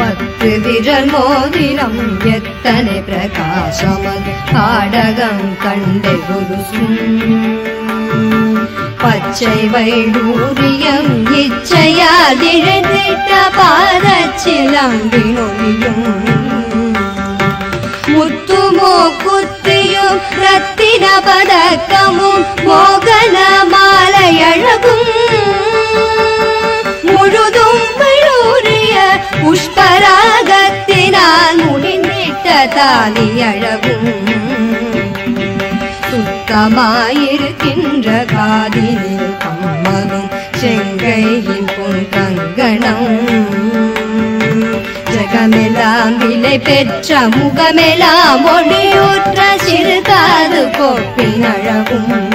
பத்து விரல் மோதிரம் எத்தனை பிரகாசமது காடகம் கண்டே குரு பச்சை வைடூரியம் இச்சையாதிழந்திட்ட பாதச்சிலம்பினொழியும் முத்துமோ குத்தியும் ரத்தின பதக்கமும் முடிந்திட்ட தாலியழகும் சுத்தமாயிருக்கின்ற காதினில் கம்மலும் செங்கையின் பொன் கங்கணம். ஜகமெல்லாம் விலை பெற்ற முகமெல்லாம் ஒளியூற்ற சிறுகாது கோப்பின் அழகும்.